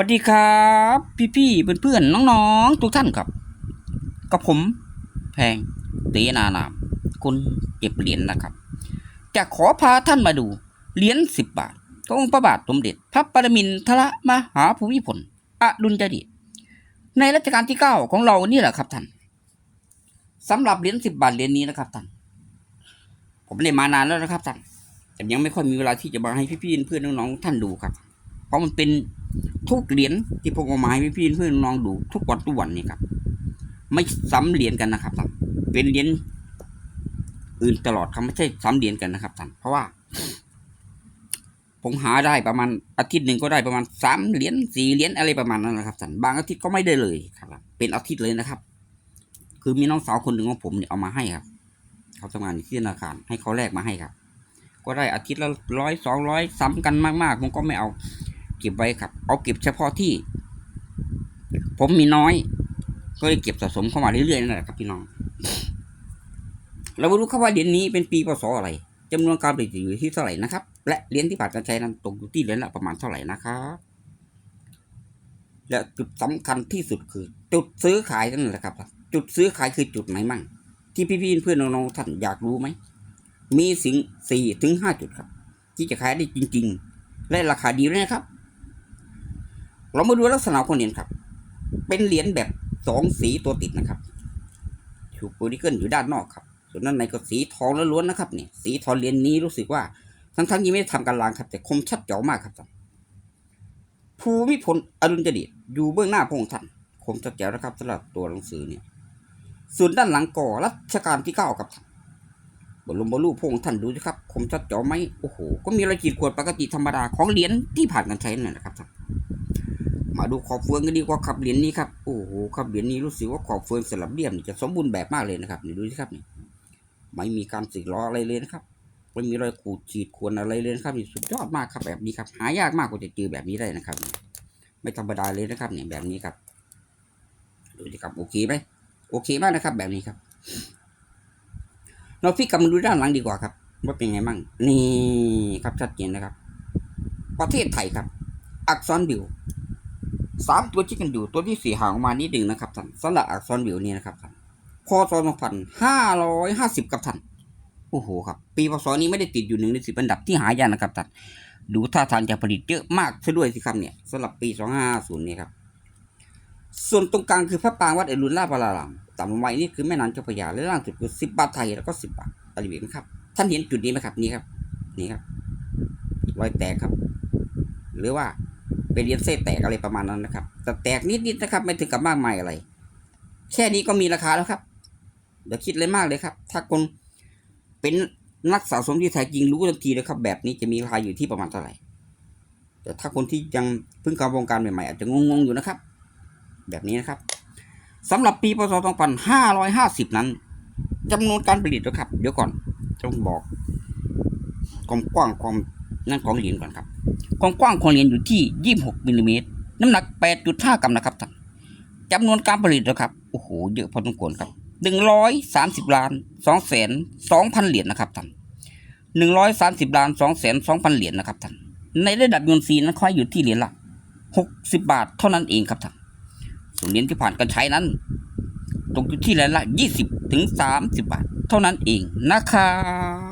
วัสดีครับ พี่ๆเพื่อนๆน้องๆ ทุกท่านครับ กับผม แพงเตนานามคุณเก็บเหรียญนะครับ จะขอพาท่านมาดู เหรียญสิบบาทขององค์พระบาทสมเด็จ พระปรมินทรมหาภูมิพลอดุลยเดชในรัชกาลที่เก้าของเรานี่แหละครับท่านสำหรับเหรียญสิบบาทเหรียญนี้นะครับท่านผมได้มานานแล้วนะครับท่านแต่ยังไม่ค่อยมีเวลาที่จะมาให้พี่ๆเพื่อนๆน้องๆท่านดูครับ เพราะมันเป็น ทุกเหรียญที่ผมเอามาให้พี่เพื่อนๆน้องดูทุกวันทุกวันนี่ครับ ไม่ซ้ำเหรียญกันนะครับท่านเป็นเหรียญอื่นตลอดครับไม่ใช่ซ้ำเหรียญกันนะครับท่านเพราะว่า ผมหาได้ประมาณอาทิตย์หนึ่งก็ได้ประมาณสามเหรียญสี่เหรียญอะไรประมาณนั้นนะครับท่านบางอาทิตย์ก็ไม่ได้เลยครับ เป็นอาทิตย์เลยนะครับ คือมีน้องสาวคนหนึ่งของผมเนี่ยเอามาให้ครับเขาทำงานที่ธนาคารให้เขาแลกมาให้ครับ ก็ได้อาทิตย์ละร้อยสองร้อยซ้ำกันมากๆผมก็ไม่เอา เก็บไว้ครับ เอาเก็บเฉพาะที่ ผมมีน้อย ก็เลยเก็บสะสมเข้ามาเรื่อยๆนั่นแหละครับพี่น้อง เราไม่รู้ครับว่าเหรียญนี้เป็นปีพศอะไรจำนวนการผลิตอยู่ที่เท่าไหร่นะครับ และเหรียญที่ผ่านการใช้นั้นตกอยู่ที่เหรียญละประมาณเท่าไหร่นะครับและจุดสำคัญที่สุดคือ จุดซื้อขายนั่นแหละครับ จุดซื้อขายคือจุดไหนมั่ง ที่พี่ๆเพื่อนน้องๆท่านอยากรู้ไหมมีสิ่งสี่ถึงห้าจุดครับ ที่จะขายได้จริง ๆ และราคาดีด้วยนะครับ เรามาดูลักษณะของเหรียญครับ เป็นเหรียญแบบสองสีตัวติดนะครับชูโปรดิเกิลอยู่ด้านนอกครับ ส่วนด้านในก็สีทองล้วนๆนะครับเนี่ยสีทองเหรียญนี้รู้สึกว่าทั้งๆยังไม่ได้ทำการล้างครับ แต่คมชัดเจ๋วมากครับท่านภูมิพลอดุลยเดชอยู่เบื้องหน้าพระองค์ท่านคมชัดเจ๋วนะครับสำหรับตัวหนังสือเนี่ยส่วนด้านหลังก่อรัชกาลที่เก้าครับบรมบรรลุพระองค์ท่านดูสิครับ คมชัดเจ๋วไหมโอ้โหก็มีรอยขีดข่วนปกติธรรมดาของเหรียญที่ผ่านการใช้นั่นแหละครับท่าน มาดูขอบเฟืองกันดีกว่าครับเหรียญนี้ครับโอ้โหครับเหรียญนี้รู้สึกว่าขอบเฟืองสลับเลี่ยมนี่จะสมบูรณ์แบบมากเลยนะครับนี่ดูสิครับนี่ไม่มีการสึกล้ออะไรเลยนะครับไม่มีรอยขูดขีดข่วนอะไรเลยนะครับนี่สุดยอดมากครับแบบนี้ครับหายากมากกว่าจะเจอแบบนี้ได้นะครับ ไม่ธรรมดาเลยนะครับเนี่ยแบบนี้ครับดูสิครับโอเคไหมโอเคมากนะครับ แบบนี้ครับเราฟิกกลับมาดูด้านหลังดีกว่าครับว่าเป็นไงบ้างนี่ครับชัดเจนนะครับ ประเทศไทยครับ อักษรบิว สามตัวที่กันอยู่ตัวที่สี่ห่างออกมานิดหนึ่งนะครับท่านสำหรับอักษรวิวนี่นะครับท่านพศสองพันห้าร้อยห้าสิบกับท่านโอ้โหครับ ปีพศนี้ไม่ได้ติดอยู่หนึ่งในสิบอันดับที่หายากนะครับท่านดูท่าทางจะผลิตเยอะมากซะด้วยสิครับเนี่ยสำหรับปีสองห้าศูนย์นี่ครับส่วนตรงกลางคือพระปางวัดเอรุณราชวรารามต่ำลงไปนี่คือแม่น้ำเจ้าพระยาและล่างสุดคือสิบบาทไทยแล้วก็สิบบาทอะไรแบบนี้ครับ ท่านเห็นจุดนี้ไหมครับนี่ครับ นี่ครับรอยแตกครับ หรือว่า เป็นเรียญเส้แตกอะไรประมาณนั้นนะครับ แต่แตกนิดๆนะครับ ไม่ถึงกับมากมายอะไร แค่นี้ก็มีราคาแล้วครับเดี๋ยวคิดเลยมากเลยครับ ถ้าคนเป็นนักสะสมที่แท้จริงรู้ทันทีเลยครับ แบบนี้จะมีราคาอยู่ที่ประมาณเท่าไหร่ แต่ถ้าคนที่ยังเพิ่งเข้าวงการใหม่ๆอาจจะงงๆอยู่นะครับ แบบนี้นะครับสำหรับปีพศ2550 นั้นจำนวนการผลิตนะครับ เดี๋ยวก่อนต้องบอกความกว้างความ นั่นของเหรียญก่อนครับความกว้างของเหรียญอยู่ที่ 26มิลลิเมตรน้ำหนัก 8.5 กรัมนะครับท่านจำนวนการผลิตนะครับโอ้โหเยอะพอสมควรครับ130ล้าน2แสน2,000 เหรียญนะครับท่าน130ล้าน2แสน2,000 เหรียญนะครับท่านในระดับยนซีนั้นค่อยอยู่ที่เหรียญละ60 บาทเท่านั้นเองครับท่านส่วนเหรียญที่ผ่านการใช้นั้นตกอยู่ที่เหรียญละ 20ถึง30 บาท เท่านั้นเองนะครับ